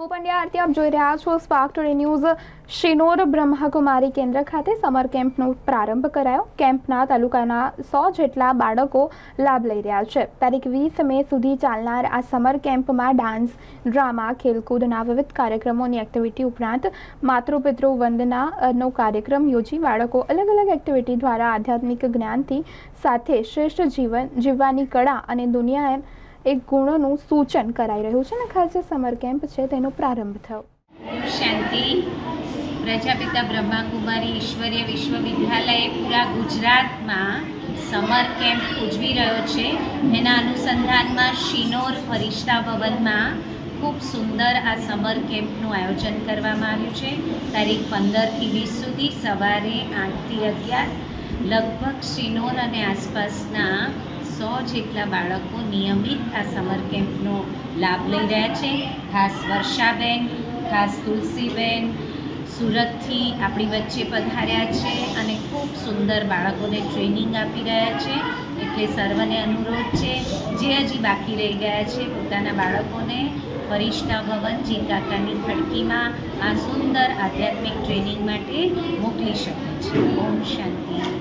હું પંડ્યા આરતી, આપ જોઈ રહ્યા છો spark today news Sinor Brahmakumari કેન્દ્ર ખાતે સમર કેમ્પનો પ્રારંભ કરાયો. કેમ્પના તાલુકાના સો જેટલા બાળકો લાભ લઈ રહ્યા છે. તારીખ વીસ મે સુધી ચાલનાર આ સમર કેમ્પમાં ડાન્સ, ડ્રામા, ખેલકૂદના વિવિધ કાર્યક્રમોની એક્ટિવિટી ઉપરાંત માતૃપિતૃ વંદનાનો કાર્યક્રમ યોજી બાળકો અલગ અલગ એક્ટિવિટી દ્વારા આધ્યાત્મિક જ્ઞાનથી સાથે શ્રેષ્ઠ જીવન જીવવાની કળા અને દુનિયા એક ગુણોનું સૂચન કરાઈ રહ્યું છે અને ખાસ જે સમર કેમ્પ છે તેનો પ્રારંભ થયો. શાંતિ, પ્રજાપિતા બ્રહ્માકુમારી ઈશ્વરીય વિશ્વવિદ્યાલય પૂરા ગુજરાતમાં સમર કેમ્પ ઉજવી રહ્યો છે. એના અનુસંધાનમાં શિનોર ફરિશ્તા ભવનમાં ખૂબ સુંદર આ સમર કેમ્પનું આયોજન કરવામાં આવ્યું છે. તારીખ પંદરથી વીસ સુધી સવારે આઠથી અગિયાર લગભગ શિનોર અને આસપાસના સો જેટલા બાળકો નિયમિત આ સમર કેમ્પનો લાભ લઈ રહ્યા છે. ખાસ વર્ષાબેન, ખાસ તુલસીબેન, સુરતથી આપણી વચ્ચે પધાર્યા છે અને ખૂબ સુંદર બાળકોને ટ્રેનિંગ આપી રહ્યા છે. એટલે સર્વને અનુરોધ છે, જે હજી બાકી રહી ગયા છે, પોતાના બાળકોને ફરિશ્તા ભવન જી કાકાની ખડકીમાં આ સુંદર આધ્યાત્મિક ટ્રેનિંગ માટે મોકલી શકે છે. ઓમ શાંતિ.